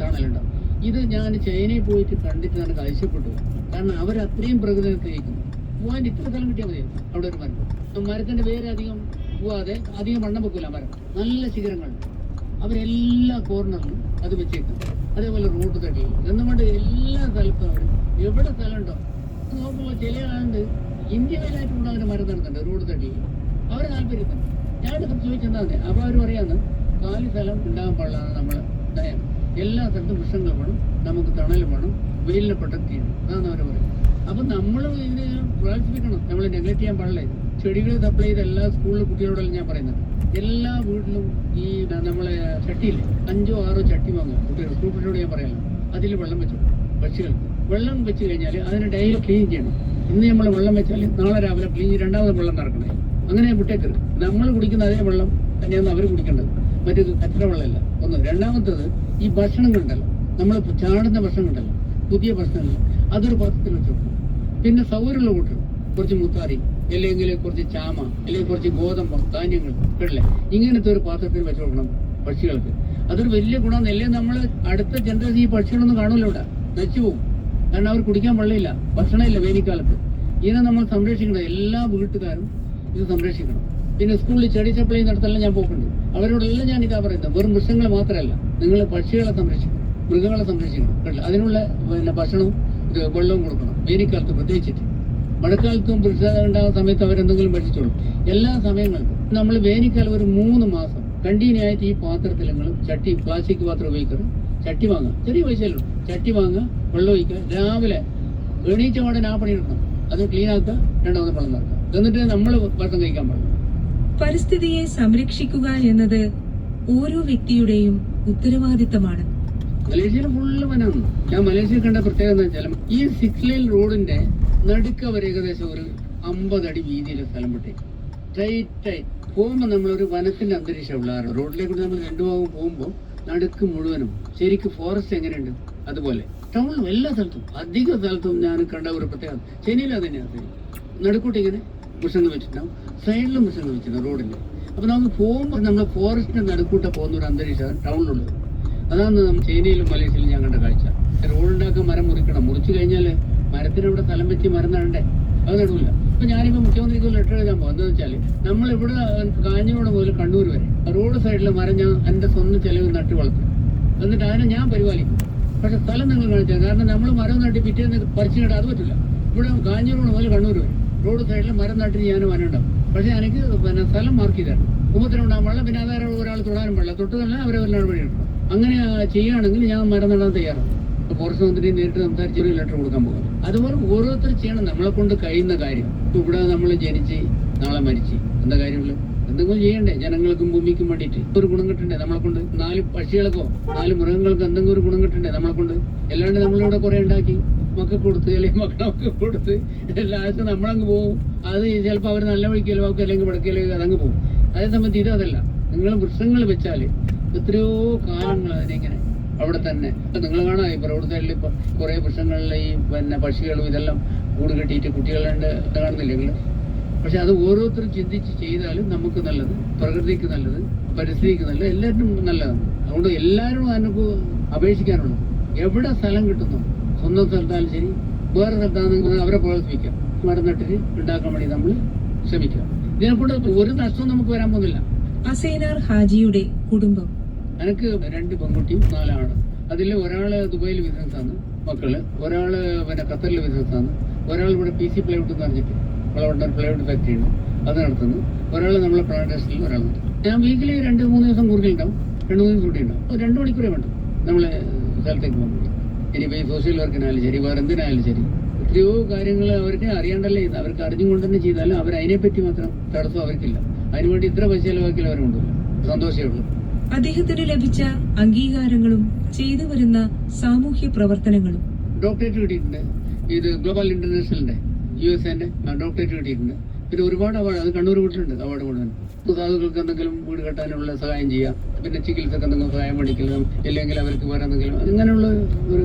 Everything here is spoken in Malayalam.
തണലുണ്ടാവും ഇത് ഞാൻ ചൈനയിൽ പോയിട്ട് കണ്ടിട്ട് എനിക്ക് ആവശ്യപ്പെട്ടു കാരണം അവർ അത്രയും പ്രകൃതി സ്നേഹിക്കുന്നു പോകാൻ ഇത്ര സ്ഥലം കിട്ടിയാൽ മതി അവിടെ ഒരു മരം. മരത്തിന്റെ വേര് അധികം പോവാതെ അധികം വണ്ണം വെക്കില്ല മരം. നല്ല ശിഖരങ്ങൾ. അവരെല്ലാ കോർണറിലും അത് വെച്ചേക്കും. അതേപോലെ റോഡ് തട്ടിൽ എന്നുകൊണ്ട് എല്ലാ സ്ഥലത്തും അവർ എവിടെ സ്ഥലമുണ്ടോ നോക്കുമ്പോൾ ചില ആളുണ്ട് ഇന്ത്യയിലായിട്ട് അങ്ങനെ മരം നടത്തുന്നുണ്ട് റോഡ് തട്ടിൽ അവർ താല്പര്യത്തിന് ഞാൻ ചോദിച്ചെന്താ മതി അപ്പോൾ അവർ പറയാന്ന് കാലി സ്ഥലം ഉണ്ടാകാൻ പാടില്ലാണ് നമ്മൾ നയം എല്ലാ സ്ഥലത്തും വൃക്ഷങ്ങൾ വേണം നമുക്ക് തണൽ വേണം വെയിലിനെ പ്രൊട്ടക്ട് ചെയ്യണം അതാണ് അവർ പറയുന്നത്. അപ്പം നമ്മൾ ഇതിനെ പ്രോത്സാഹിപ്പിക്കണം. നമ്മൾ നെഗ്ലക്ട് ചെയ്യാൻ പാടില്ല ഇത്. ചെടികൾ സപ്ലൈ ചെയ്ത് എല്ലാ സ്കൂളിലെ കുട്ടികളോടും ഞാൻ പറയുന്നത്. എല്ലാ വീട്ടിലും ഈ നമ്മളെ ചട്ടിയില്ലേ? അഞ്ചോ ആറോ ചട്ടി വാങ്ങുക കുട്ടികൾ. സ്കൂൾ കുട്ടികളോട് ഞാൻ പറയാമല്ലോ അതിൽ വെള്ളം വെച്ചു പക്ഷികൾക്ക് വെള്ളം വെച്ച് കഴിഞ്ഞാൽ അതിനെ ഡെയിലി ക്ലീൻ ചെയ്യണം. ഇന്ന് നമ്മൾ വെള്ളം വെച്ചാൽ നാളെ രാവിലെ ക്ലീൻ രണ്ടാമത് വെള്ളം നടക്കണേ അങ്ങനെ വിട്ടേക്കരുത്. നമ്മൾ കുടിക്കുന്ന അതേ വെള്ളം തന്നെയാണ് അവർ കുടിക്കേണ്ടത്. മറ്റേത് കച്ചറ വെള്ളമല്ല ഒന്ന് രണ്ടാമത്തത് ഈ ഭക്ഷണങ്ങളുണ്ടല്ലോ നമ്മൾ ചാടുന്ന ഭക്ഷണങ്ങളുണ്ടല്ലോ പുതിയ ഭക്ഷണങ്ങൾ. അതൊരു പാത്രത്തിൽ വെച്ച് പിന്നെ സൗകര്യമുള്ള കൂട്ടർ കുറച്ച് മുത്താറി അല്ലെങ്കിൽ കുറച്ച് ചാമ അല്ലെങ്കിൽ കുറച്ച് ഗോതമ്പ് ധാന്യങ്ങൾ കടല. ഇങ്ങനത്തെ ഒരു പാത്രത്തിൽ വെച്ച് കൊടുക്കണം പക്ഷികൾക്ക്. അതൊരു വലിയ ഗുണമാണ്. അല്ലെങ്കിൽ നമ്മൾ അടുത്ത ജനറേഷൻ ഈ പക്ഷികളൊന്നും കാണൂല ഇവിടെ. നശിച്ചു പോകും. കാരണം അവർ കുടിക്കാൻ വെള്ളമില്ല. ഭക്ഷണമില്ല വേനൽക്കാലത്ത്. ഇതിനെ നമ്മൾ സംരക്ഷിക്കണം എല്ലാ വീട്ടുകാരും ഇത് സംരക്ഷിക്കണം. പിന്നെ സ്കൂളിൽ ചെടി സപ്ലൈ നടത്തെല്ലാം ഞാൻ പോക്കുണ്ട്. അവരോടെല്ലാം ഞാൻ ഇതാ പറയുന്നത്. വെറും മൃഗങ്ങൾ മാത്രമല്ല നിങ്ങൾ പക്ഷികളെ സംരക്ഷിക്കണം മൃഗങ്ങളെ സംരക്ഷിക്കണം? അതിനുള്ള പിന്നെ ഭക്ഷണവും ഇത് വെള്ളവും കൊടുക്കണം. വേനൽക്കാലത്ത് പ്രത്യേകിച്ചിട്ട്. മഴക്കാലത്തും ഉണ്ടാകുന്ന സമയത്ത് അവരെന്തെങ്കിലും ഭക്ഷിച്ചോളും. എല്ലാ സമയങ്ങളിലും നമ്മൾ വേനൽക്കാലം ഒരു മൂന്ന് മാസം കണ്ടിന്യൂ ആയിട്ട് ഈ പാത്രത്തിൽ നിങ്ങൾ ചട്ടി പ്ലാസ്റ്റിക് പാത്രം ഉപയോഗിക്കരുത്. ചട്ടി വാങ്ങുക. ചെറിയ പൈസയല്ലോ ചട്ടി വാങ്ങുക വെള്ളം ഒഴിക്കുക. രാവിലെ എണീച്ച ഉടനെ ആ പണി എടുക്കണം. അത് ക്ലീൻ ആക്കുക രണ്ടാമത് വെള്ളം നടക്കുക. എന്നിട്ട് നമ്മൾ ഭക്ഷണം കഴിക്കാൻ പാടില്ല. പരിസ്ഥിതിയെ സംരക്ഷിക്കുക എന്നത് ഓരോ വ്യക്തിയുടെയും ഉത്തരവാദിത്തമാണ്. മലേഷ്യയിൽ ഫുള്ള് വനമാണ് ഞാൻ മലേഷ്യയിൽ കണ്ട പ്രത്യേകത എന്ന് വെച്ചാൽ ഈ സിക്സ് ലൈൻ റോഡിന്റെ നടുക്ക് അവർ ഏകദേശം ഒരു അമ്പതടി വീതിയിലെ സ്ഥലം വിട്ടേക്കും സ്ട്രൈറ്റ് ആയി. പോകുമ്പോൾ നമ്മളൊരു വനത്തിന്റെ അന്തരീക്ഷം ഉള്ളതാണ് റോഡിലേക്ക് നമ്മൾ രണ്ടു ഭാഗം പോകുമ്പോൾ നടുക്ക് മുഴുവനും ശരിക്കും ഫോറസ്റ്റ് എങ്ങനെയുണ്ട്? അതുപോലെ. ടൗണിലും എല്ലാ സ്ഥലത്തും. അധിക സ്ഥലത്തും ഞാൻ കണ്ട ഒരു പ്രത്യേകത. അത് തന്നെയാണ് നടുക്കൂട്ടി വൃക്ഷങ്ങൾ വെച്ചിട്ടുണ്ടാവും സൈഡിലും വൃക്ഷങ്ങൾ വെച്ചിട്ടുണ്ടാവും റോഡിൽ അപ്പോൾ നമുക്ക് പോകുമ്പോൾ നമ്മൾ ഫോറസ്റ്റിന്റെ നടുക്കൂട്ട പോകുന്ന ഒരു അന്തരീക്ഷമാണ് ടൗണിലുള്ളത് അതാണ് നമ്മൾ ചൈനയിലും മലേഷ്യയിലും ഞാൻ കണ്ട കാഴ്ച. റോഡ് ഉണ്ടാക്കാൻ മരം മുറിക്കണം. മുറിച്ചു കഴിഞ്ഞാൽ മരത്തിന് ഇവിടെ സ്ഥലം വെച്ച് മരം നടണ്ടേ? അത് നടുവില്ല. ഇപ്പം ഞാനിപ്പോ മുഖ്യമന്ത്രിക്ക് ലെറ്റർ എഴുതാൻ പോകും എന്താ വെച്ചാൽ നമ്മളിവിടെ കാഞ്ഞോട് മുതൽ കണ്ണൂർ വരെ റോഡ് സൈഡിൽ മരം ഞാൻ എന്റെ സ്വന്തം ചെലവ് നട്ട് വളർത്തും. എന്നിട്ട് അതിനെ ഞാൻ പരിപാലിക്കും. പക്ഷെ സ്ഥലം നിങ്ങൾ കാണിച്ചാൽ കാരണം നമ്മൾ മരം നട്ടി പിറ്റേന്ന് പറിച്ചു കേട്ടാൽ അത് പറ്റില്ല ഇവിടെ കാഞ്ഞങ്ങോട് മുതൽ കണ്ണൂർ വരെ. റോഡ് സൈഡിൽ മരം നട്ടിന് ഞാൻ വനുണ്ടാവും പക്ഷെ എനിക്ക് പിന്നെ സ്ഥലം മാർക്ക് ചെയ്തായിരുന്നു കുമ്പത്തിന് ഉണ്ടാകാൻ പാടില്ല പിന്നെ അതായത് ഒരാൾ തൊടാനും പാടില്ല. തൊട്ട് തന്നെ അവരെ വഴി എടുക്കണം അങ്ങനെ ചെയ്യുകയാണെങ്കിൽ ഞാൻ മരം നടാൻ തയ്യാറാണ്. ഫോറസ്റ്റ് മന്ത്രി നേരിട്ട് സംസാരിച്ച് ഒരു ലെറ്റർ കൊടുക്കാൻ പോകും. അതുപോലെ ഓരോരുത്തർ ചെയ്യണം. നമ്മളെ കൊണ്ട് കഴിയുന്ന കാര്യം. ഇവിടെ നമ്മൾ ജനിച്ച് നാളെ മരിച്ച്. എന്താ കാര്യങ്ങൾ? എന്തെങ്കിലും ചെയ്യണ്ടേ? ജനങ്ങൾക്കും ഭൂമിക്കും വേണ്ടിയിട്ട്. ഒരു ഗുണം കിട്ടണ്ടേ നമ്മളെ കൊണ്ട്? നാല് പക്ഷികൾക്കോ നാല് മൃഗങ്ങൾക്കോ എന്തെങ്കിലും ഒരു ഗുണം കിട്ടണ്ടേ നമ്മളെ കൊണ്ട്? അല്ലാണ്ട് നമ്മളിവിടെ കുറെ ഉണ്ടാക്കി. മക്കൾക്ക് കൊടുത്ത് അല്ലെങ്കിൽ മക്കളൊക്കെ കൊടുത്ത് ലാസ്റ്റ് നമ്മളങ്ങ് പോകും അത് ചിലപ്പോൾ അവർ നല്ല വഴിക്ക് ചിലവാക്കും അല്ലെങ്കിൽ വടക്കിലേക്ക് അതങ്ങ് പോകും അതേ സംബന്ധിച്ച് ഇത് അതല്ല. നിങ്ങൾ വൃക്ഷങ്ങൾ വെച്ചാൽ എത്രയോ കാലങ്ങൾ അതിനിങ്ങനെ അവിടെ തന്നെ. നിങ്ങൾ കാണാം ഇപ്പൊ റോഡ് സൈഡിൽ കുറെ വൃക്ഷങ്ങളിൽ ഈ പിന്നെ പക്ഷികളും ഇതെല്ലാം കൂട് കെട്ടിയിട്ട് കുട്ടികളുണ്ട് കാണുന്നില്ലെങ്കിൽ പക്ഷെ അത് ഓരോരുത്തരും ചിന്തിച്ച് ചെയ്താലും നമുക്ക് നല്ലത്. പ്രകൃതിക്ക് നല്ലത് പരിസ്ഥിതിക്ക് നല്ലത് എല്ലാവരും നല്ലതാണ്. അതുകൊണ്ട് എല്ലാവരും അതിനൊക്കെ അപേക്ഷിക്കാനുള്ളത്. എവിടെ സ്ഥലം കിട്ടുന്നു സ്വന്തം സ്ഥലത്താലും ശരി. വേറെ സ്ഥലത്താണെങ്കിൽ അവരെ പ്രോത്സാഹിപ്പിക്കാം മരം നട്ടിട്ട് ഉണ്ടാക്കാൻ വേണ്ടി നമ്മൾ ശ്രമിക്കുക. ഇതിനെക്കൊണ്ട് ഒരു നഷ്ടവും നമുക്ക് വരാൻ പോകുന്നില്ല. അസൈനാർ ഹാജിയുടെ കുടുംബം. എനിക്ക് രണ്ട് പെൺകുട്ടിയും നാലാണ്. അതിൽ ഒരാൾ ദുബായിൽ ബിസിനസ്സാണ്. മക്കൾ. ഒരാൾ പിന്നെ ഖത്തറിൽ ബിസിനസ്സാണ്. ഒരാൾ ഇവിടെ പി സി പ്ലൈവുഡ് എന്ന് പറഞ്ഞിട്ട് വളവണ്ടർ പ്ലൈവുഡ് ഫാക്ടറി ഉണ്ട് അത് നടത്തുന്നു. ഒരാൾ നമ്മളെ പ്ലാന്റേഷനിൽ ഒരാൾ ഞാൻ വീക്കിലി രണ്ട് മൂന്ന് ദിവസം കൂടുതലുണ്ടാവും രണ്ട് മൂന്ന് ദിവസം കൂടി ഉണ്ടാവും. രണ്ട് മണിക്കൂറേ വേണ്ടു. നമ്മളെ സ്ഥലത്തേക്ക് പോകുമ്പോൾ. ഇനിയിപ്പോൾ ഈ സോഷ്യൽ വർക്കിനായാലും ശരി വേറെ എന്തിനായാലും ശരി എത്രയോ കാര്യങ്ങൾ അവർക്ക് അറിയാണ്ടല്ലേ ഇത്. അവർക്ക് അറിഞ്ഞുകൊണ്ട് തന്നെ ചെയ്താലും അവർ അതിനെപ്പറ്റി മാത്രം തടസ്സം അവർക്കില്ല. അതിനുവേണ്ടി ഇത്ര പൈസ ചിലവാക്കിയാൽ അവർ കൊണ്ടുപോകില്ല സന്തോഷമേ ഉള്ളൂ. അദ്ദേഹത്തിന് ലഭിച്ച അംഗീകാരങ്ങളും ചെയ്തു വരുന്ന സാമൂഹ്യ പ്രവർത്തനങ്ങളും. ഡോക്ടറേറ്റ് കിട്ടിയിട്ടുണ്ട്. ഇത് ഗ്ലോബൽ ഇന്റർനാഷണലിന്റെ യു എസ് എന്റെ ഡോക്ടറേറ്റ് കിട്ടിയിട്ടുണ്ട്. പിന്നെ ഒരുപാട് അവാർഡ് അത് കണ്ണൂർ വീട്ടിലുണ്ട് അവാർഡ് മുഴുവൻ. സാധുക്കൾക്ക് എന്തെങ്കിലും വീട് കെട്ടാനുള്ള സഹായം ചെയ്യാം. പിന്നെ ചികിത്സക്ക് എന്തെങ്കിലും സഹായം മേടിക്കണം. ഇല്ലെങ്കിൽ അവർക്ക് വേറെ എന്തെങ്കിലും അങ്ങനെയുള്ള ഒരു